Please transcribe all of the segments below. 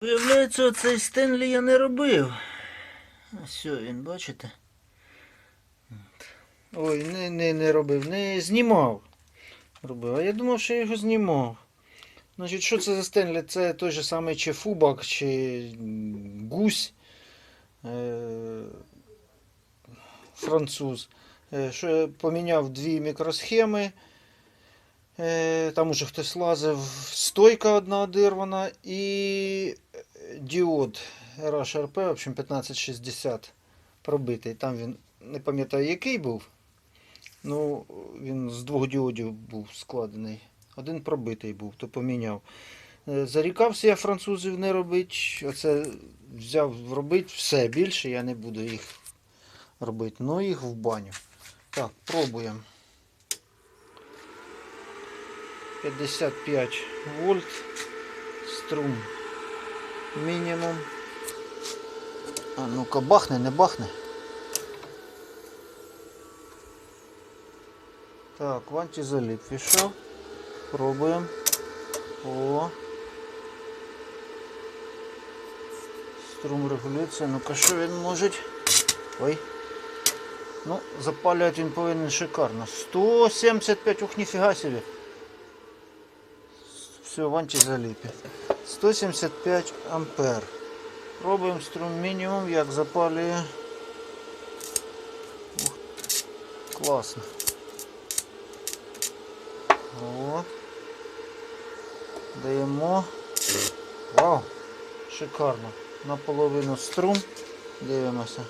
Виявляється, цей Стенлі я не робив. Ось він, бачите? Ой, не, не, не робив, не знімав. Робив. А я думав, що я його знімав. Значить, що це за Стенлі? Це той же самий чи Фубак, чи гусь. Е- француз. Е, що я поміняв дві мікросхеми. Е, Там уже хтось лазив, стойка одна одирвана і діод RHRP, в общем, 1560 пробитий. Там він не пам'ятаю, який був. Ну, він з двох діодів був складений. Один пробитий був, то поміняв. Е, Зарікався я французів не робити. Оце взяв робити все більше, я не буду їх робити. Ну їх в баню. Так, пробуємо. 55 вольт. Струм мінімум. А ну-ка бахне, не бахне. Так, в антизаліп пішов. Пробуємо. О. Струм регулюється. Ну-ка що він може? Ой. Ну, запалювати він повинен шикарно. 175, ух, ніфіга собі. Все, в антизаліпі. 175 ампер. Пробуємо струм мінімум, як запалює. Ух, класно. От. Даємо. Вау! Шикарно. Наполовину струм. Дивимося.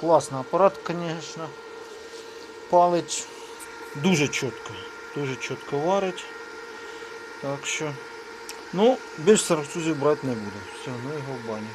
Класний апарат, звісно. Палить дуже чітко. Дуже чітко варить. Так що. Ну, більше французів брати не буду. Все, ну його в баню.